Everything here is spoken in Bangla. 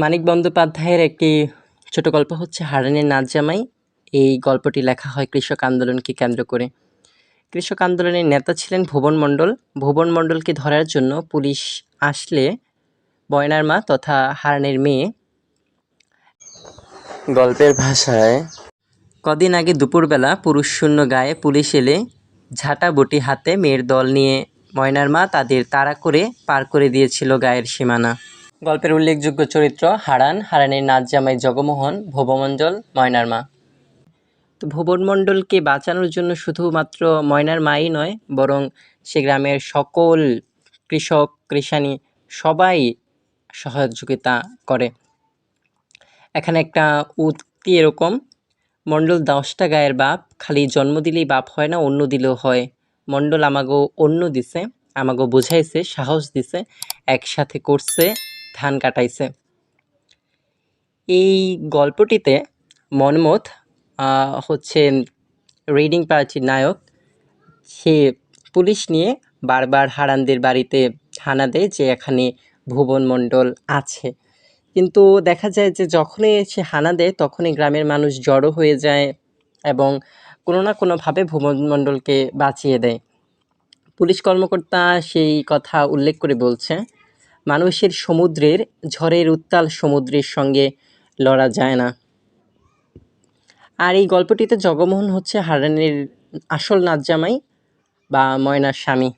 মানিক বন্দ্যোপাধ্যায়ের একটি ছোট গল্প হচ্ছে হারানের নাচ জামাই। এই গল্পটি লেখা হয় কৃষক আন্দোলনকে কেন্দ্র করে। কৃষক আন্দোলনের নেতা ছিলেন ভুবন মণ্ডল। ভুবন মণ্ডলকে ধরার জন্য পুলিশ আসলে বয়নার মা তথা হারানের মেয়ে গল্পের ভাষায়, কদিন আগে দুপুরবেলা পুরুষ শূন্য গায়ে পুলিশ এলে ঝাঁটা বটি হাতে মেয়ের দল নিয়ে ময়নার মা তাদের তাড়া করে পার করে দিয়েছিল গায়ের সীমানা। গল্পের উল্লেখযোগ্য চরিত্র হারান, হারানের নাচ জামাই জগমোহন, ভুবমণ্ডল, ময়নার মা। তো ভুবন মণ্ডলকে বাঁচানোর জন্য শুধুমাত্র ময়নার মাই নয়, বরং সে গ্রামের সকল কৃষক, কৃষানি সবাই সহযোগিতা করে। এখানে একটা উক্তি এরকম, মণ্ডল দশটা গায়ের বাপ, খালি জন্ম দিলেই বাপ হয় না, অন্য দিলেও হয়। মণ্ডল আমাগো অন্য দিছে, আমাগো বুঝাইছে, সাহস দিছে, একসাথে করছে ধান কাটাইছে। এই গল্পটিতে মনমথ হচ্ছে রিডিং পার্টির নায়ক, সে পুলিশ নিয়ে বারবার হারানদের বাড়িতে হানা দেয় যে এখানে ভুবন মণ্ডল আছে। কিন্তু দেখা যায় যে যখনই সে হানা দেয়, তখনই গ্রামের মানুষ জড়ো হয়ে যায় এবং কোনো না কোনোভাবে ভুবন মণ্ডলকে বাঁচিয়ে দেয়। পুলিশ কর্মকর্তা সেই কথা উল্লেখ করে বলছে মানুষের সমুদ্রের ঝড়ের উত্তাল সমুদ্রের সঙ্গে লড়া যায় না। আর এই গল্পটিতে জগমোহন হচ্ছে হারানের আসল নাতজামাই বা ময়নার স্বামী।